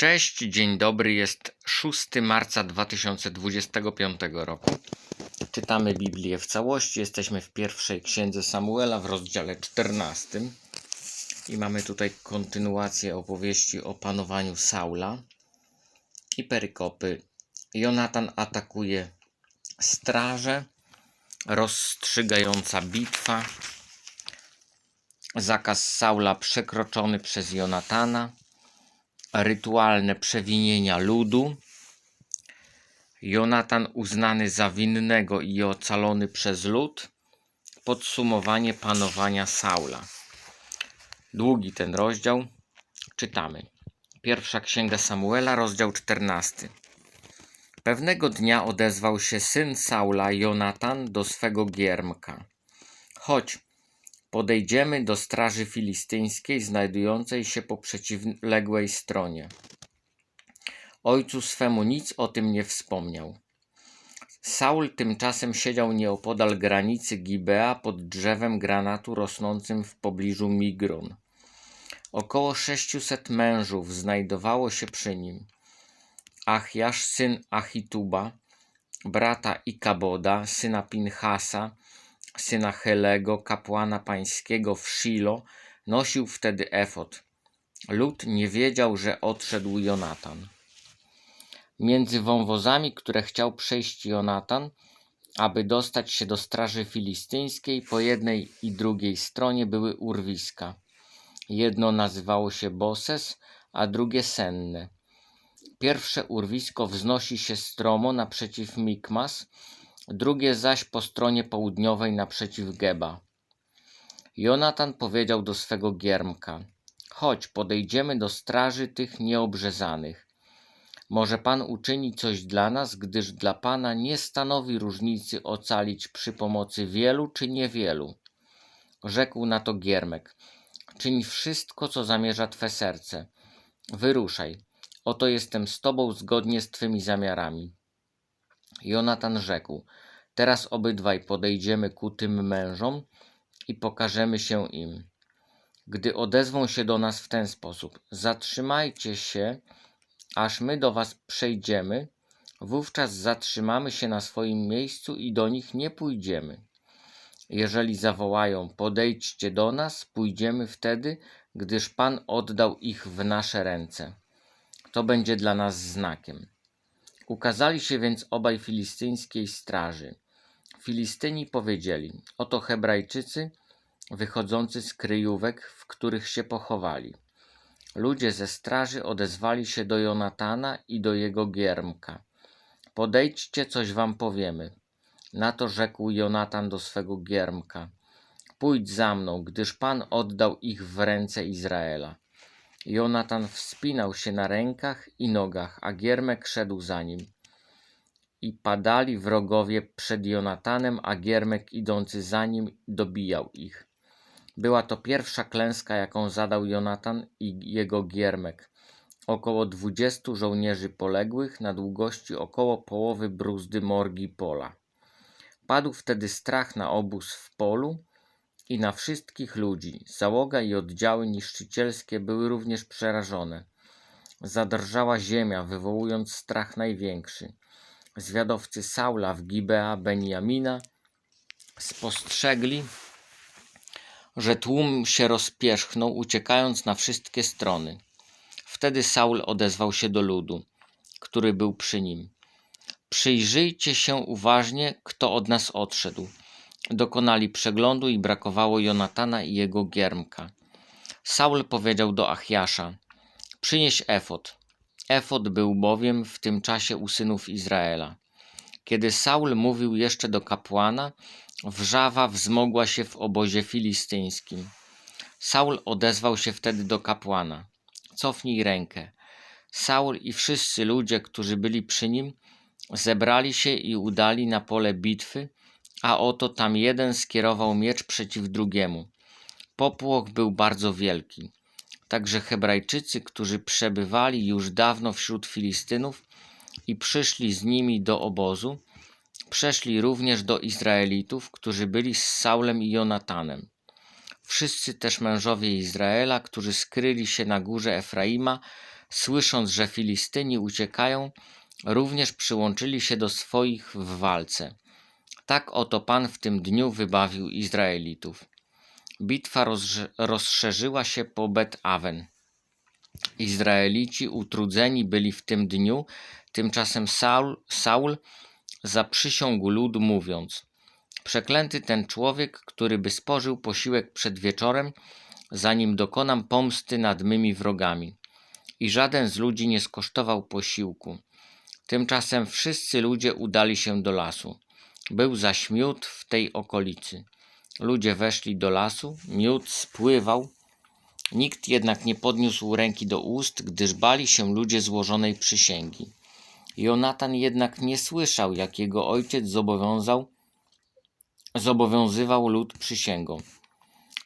Cześć, dzień dobry. Jest 6 marca 2025 roku. Czytamy Biblię w całości. Jesteśmy w pierwszej księdze Samuela w rozdziale 14. I mamy tutaj kontynuację opowieści o panowaniu Saula i perykopy. Jonatan atakuje straże, rozstrzygająca bitwa, zakaz Saula przekroczony przez Jonatana, rytualne przewinienia ludu, Jonatan uznany za winnego i ocalony przez lud, podsumowanie panowania Saula. Długi ten rozdział, czytamy. Pierwsza księga Samuela, rozdział 14. Pewnego dnia odezwał się syn Saula, Jonatan, do swego giermka. Chodź, podejdziemy do straży filistyńskiej znajdującej się po przeciwległej stronie. Ojcu swemu nic o tym nie wspomniał. Saul tymczasem siedział nieopodal granicy Gibea pod drzewem granatu rosnącym w pobliżu Migron. Około sześciuset mężów znajdowało się przy nim. Achiasz, syn Achituba, brata Ikaboda, syna Pinchasa, syna Helego, kapłana pańskiego w Shilo, nosił wtedy efot. Lud nie wiedział, że odszedł Jonatan. Między wąwozami, które chciał przejść Jonatan, aby dostać się do straży filistyńskiej, po jednej i drugiej stronie były urwiska. Jedno nazywało się Boses, a drugie Senne. Pierwsze urwisko wznosi się stromo naprzeciw Mikmas, drugie zaś po stronie południowej naprzeciw Geba. Jonatan powiedział do swego giermka: Chodź, podejdziemy do straży tych nieobrzezanych. Może Pan uczyni coś dla nas, gdyż dla Pana nie stanowi różnicy ocalić przy pomocy wielu czy niewielu. Rzekł na to giermek: Czyń wszystko, co zamierza Twe serce. Wyruszaj. Oto jestem z Tobą zgodnie z Twymi zamiarami. Jonatan rzekł: Teraz obydwaj podejdziemy ku tym mężom i pokażemy się im. Gdy odezwą się do nas w ten sposób: Zatrzymajcie się, aż my do was przejdziemy, wówczas zatrzymamy się na swoim miejscu i do nich nie pójdziemy. Jeżeli zawołają: Podejdźcie do nas, pójdziemy wtedy, gdyż Pan oddał ich w nasze ręce. To będzie dla nas znakiem. Ukazali się więc obaj filistyńskiej straży. Filistyni powiedzieli: Oto Hebrajczycy wychodzący z kryjówek, w których się pochowali. Ludzie ze straży odezwali się do Jonatana i do jego giermka. Podejdźcie, coś wam powiemy. Na to rzekł Jonatan do swego giermka. Pójdź za mną, gdyż Pan oddał ich w ręce Izraela. Jonatan wspinał się na rękach i nogach, a giermek szedł za nim. I padali wrogowie przed Jonatanem, a giermek idący za nim dobijał ich. Była to pierwsza klęska, jaką zadał Jonatan i jego giermek. Około dwudziestu żołnierzy poległych na długości około połowy bruzdy morgi pola. Padł wtedy strach na obóz w polu i na wszystkich ludzi. Załoga i oddziały niszczycielskie były również przerażone. Zadrżała ziemia, wywołując strach największy. Zwiadowcy Saula w Gibea Benjamina spostrzegli, że tłum się rozpierzchnął, uciekając na wszystkie strony. Wtedy Saul odezwał się do ludu, który był przy nim. Przyjrzyjcie się uważnie, kto od nas odszedł. Dokonali przeglądu i brakowało Jonatana i jego giermka. Saul powiedział do Achiasza: Przynieś efot. Efot był bowiem w tym czasie u synów Izraela. Kiedy Saul mówił jeszcze do kapłana, wrzawa wzmogła się w obozie filistyńskim. Saul odezwał się wtedy do kapłana: Cofnij rękę. Saul i wszyscy ludzie, którzy byli przy nim, zebrali się i udali na pole bitwy, a oto tam jeden skierował miecz przeciw drugiemu. Popłoch był bardzo wielki. Także Hebrajczycy, którzy przebywali już dawno wśród Filistynów i przyszli z nimi do obozu, przeszli również do Izraelitów, którzy byli z Saulem i Jonatanem. Wszyscy też mężowie Izraela, którzy skryli się na górze Efraima, słysząc, że Filistyni uciekają, również przyłączyli się do swoich w walce. Tak oto Pan w tym dniu wybawił Izraelitów. Bitwa rozszerzyła się po Bet-Awen. Izraelici utrudzeni byli w tym dniu, tymczasem Saul, Saul zaprzysiągł lud mówiąc Przeklęty ten człowiek, który by spożył posiłek przed wieczorem, zanim dokonam pomsty nad mymi wrogami. I żaden z ludzi nie skosztował posiłku. Tymczasem wszyscy ludzie udali się do lasu. Był zaś miód w tej okolicy. Ludzie weszli do lasu, miód spływał. Nikt jednak nie podniósł ręki do ust, gdyż bali się ludzie złożonej przysięgi. Jonatan jednak nie słyszał, jak jego ojciec zobowiązał, zobowiązywał lud przysięgą.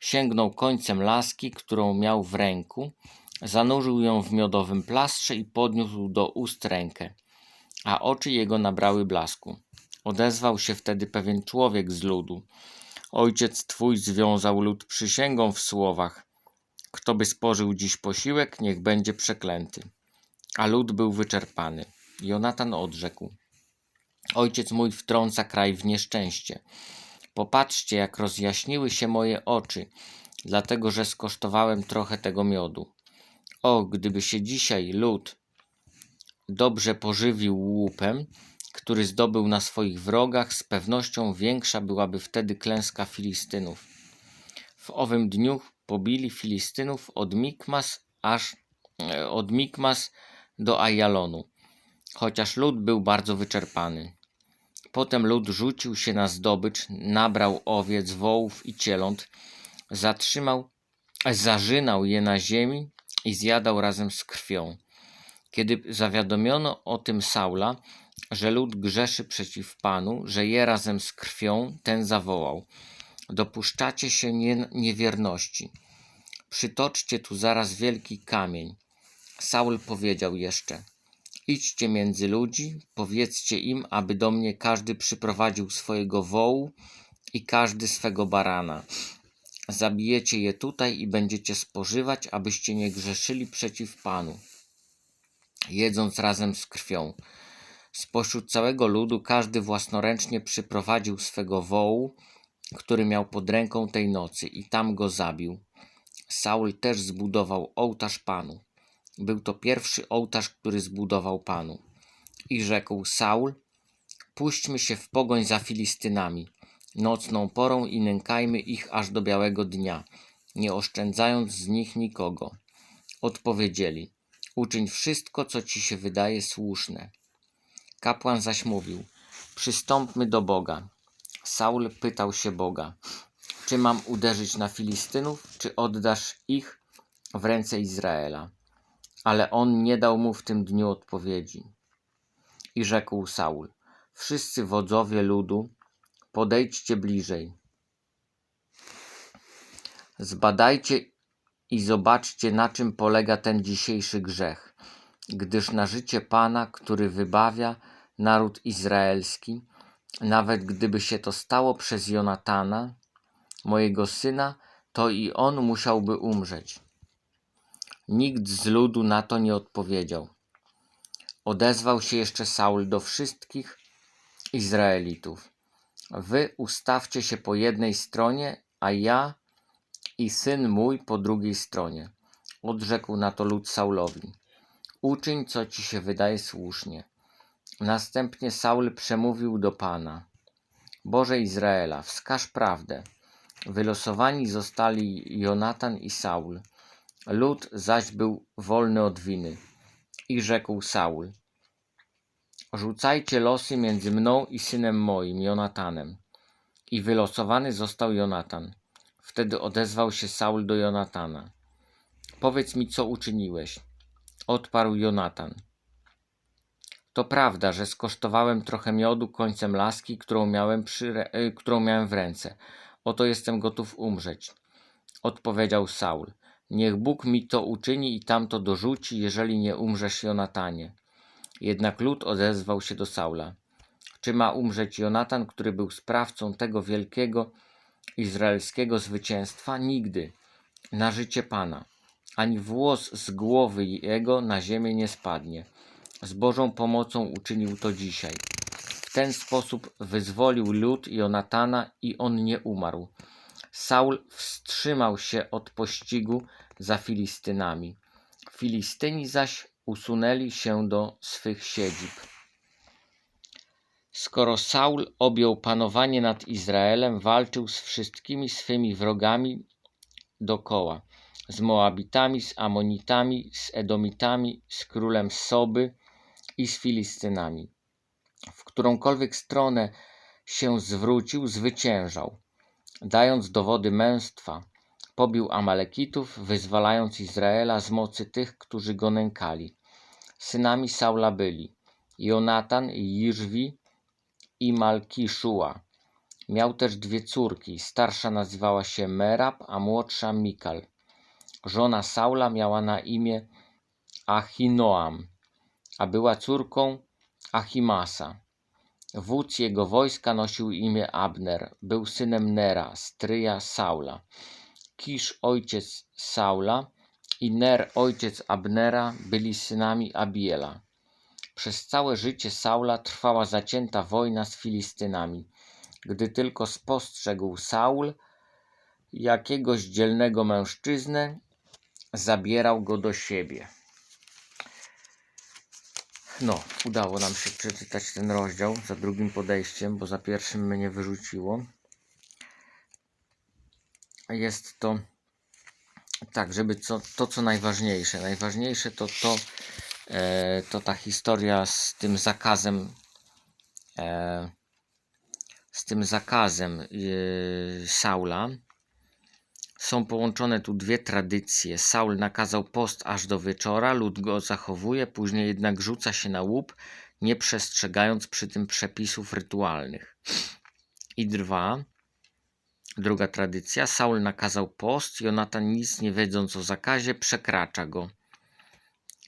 Sięgnął końcem laski, którą miał w ręku, zanurzył ją w miodowym plastrze i podniósł do ust rękę, a oczy jego nabrały blasku. Odezwał się wtedy pewien człowiek z ludu. Ojciec twój związał lud przysięgą w słowach: Kto by spożył dziś posiłek, niech będzie przeklęty. A lud był wyczerpany. Jonatan odrzekł: Ojciec mój wtrąca kraj w nieszczęście. Popatrzcie, jak rozjaśniły się moje oczy, dlatego że skosztowałem trochę tego miodu. O, gdyby się dzisiaj lud dobrze pożywił łupem, który zdobył na swoich wrogach, z pewnością większa byłaby wtedy klęska Filistynów. W owym dniu pobili Filistynów od Mikmas aż e, od Mikmas do Ajalonu, chociaż lud był bardzo wyczerpany. Potem lud rzucił się na zdobycz, nabrał owiec, wołów i cieląt, zatrzymał, zarzynał je na ziemi i zjadał razem z krwią. Kiedy zawiadomiono o tym Saula, że lud grzeszy przeciw Panu, że je razem z krwią, ten zawołał: Dopuszczacie się nie, niewierności. Przytoczcie tu zaraz wielki kamień. Saul powiedział jeszcze: Idźcie między ludzi, powiedzcie im, aby do mnie każdy przyprowadził swojego wołu i każdy swego barana. Zabijecie je tutaj i będziecie spożywać, abyście nie grzeszyli przeciw Panu, jedząc razem z krwią. Spośród całego ludu każdy własnoręcznie przyprowadził swego wołu, który miał pod ręką tej nocy, i tam go zabił. Saul też zbudował ołtarz Panu. Był to pierwszy ołtarz, który zbudował Panu. I rzekł Saul: Puśćmy się w pogoń za Filistynami, nocną porą i nękajmy ich aż do białego dnia, nie oszczędzając z nich nikogo. Odpowiedzieli: Uczyń wszystko, co ci się wydaje słuszne. Kapłan zaś mówił: Przystąpmy do Boga. Saul pytał się Boga: Czy mam uderzyć na Filistynów, czy oddasz ich w ręce Izraela? Ale on nie dał mu w tym dniu odpowiedzi. I rzekł Saul: Wszyscy wodzowie ludu, podejdźcie bliżej. Zbadajcie i zobaczcie, na czym polega ten dzisiejszy grzech, gdyż na życie Pana, który wybawia naród izraelski, nawet gdyby się to stało przez Jonatana, mojego syna, to i on musiałby umrzeć. Nikt z ludu na to nie odpowiedział. Odezwał się jeszcze Saul do wszystkich Izraelitów. Wy ustawcie się po jednej stronie, a ja i syn mój po drugiej stronie. Odrzekł na to lud Saulowi. Uczyń, co ci się wydaje słusznie. Następnie Saul przemówił do Pana. Boże Izraela, wskaż prawdę. Wylosowani zostali Jonatan i Saul. Lud zaś był wolny od winy. I rzekł Saul: Rzucajcie losy między mną i synem moim, Jonatanem. I wylosowany został Jonatan. Wtedy odezwał się Saul do Jonatana. Powiedz mi, co uczyniłeś. Odparł Jonatan. To prawda, że skosztowałem trochę miodu końcem laski, którą miałem, przy, e, którą miałem w ręce. Oto jestem gotów umrzeć. Odpowiedział Saul. Niech Bóg mi to uczyni i tamto dorzuci, jeżeli nie umrzesz, Jonatanie. Jednak lud odezwał się do Saula. Czy ma umrzeć Jonatan, który był sprawcą tego wielkiego izraelskiego zwycięstwa? Nigdy. Na życie Pana. ani włos z głowy jego na ziemię nie spadnie. Z Bożą pomocą uczynił to dzisiaj. W ten sposób wyzwolił lud Jonatana i on nie umarł. Saul wstrzymał się od pościgu za Filistynami. Filistyni zaś usunęli się do swych siedzib. Skoro Saul objął panowanie nad Izraelem, walczył z wszystkimi swymi wrogami dokoła, z Moabitami, z Amonitami, z Edomitami, z królem Soby i z Filistynami. W którąkolwiek stronę się zwrócił, zwyciężał, dając dowody męstwa. Pobił Amalekitów, wyzwalając Izraela z mocy tych, którzy go nękali. Synami Saula byli Jonatan i Jirzwi i Malkiszua. Miał też dwie córki. Starsza nazywała się Merab, a młodsza Mikal. Żona Saula miała na imię Achinoam, a była córką Achimasa. Wódz jego wojska nosił imię Abner. Był synem Nera, stryja Saula. Kisz, ojciec Saula i Ner, ojciec Abnera, byli synami Abiela. Przez całe życie Saula trwała zacięta wojna z Filistynami. Gdy tylko spostrzegł Saul jakiegoś dzielnego mężczyznę, zabierał go do siebie. No, udało nam się przeczytać ten rozdział za drugim podejściem, bo za pierwszym mnie wyrzuciło. Jest to tak, żeby co, to co najważniejsze. Najważniejsze to to, e, to ta historia z tym zakazem e, z tym zakazem e, Saula. Są połączone tu dwie tradycje. Saul nakazał post aż do wieczora, lud go zachowuje, później jednak rzuca się na łup, nie przestrzegając przy tym przepisów rytualnych. I druga tradycja. Saul nakazał post, Jonatan nic nie wiedząc o zakazie, przekracza go,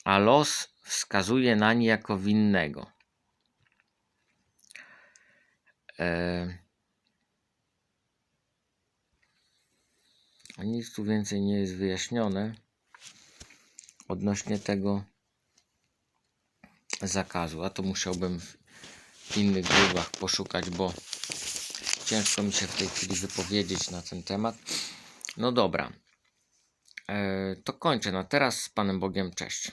a los wskazuje na nie jako winnego. E... Nic tu więcej nie jest wyjaśnione odnośnie tego zakazu. A to musiałbym w innych źródłach poszukać, bo ciężko mi się w tej chwili wypowiedzieć na ten temat. No dobra. E, to kończę na teraz. Z Panem Bogiem. Cześć.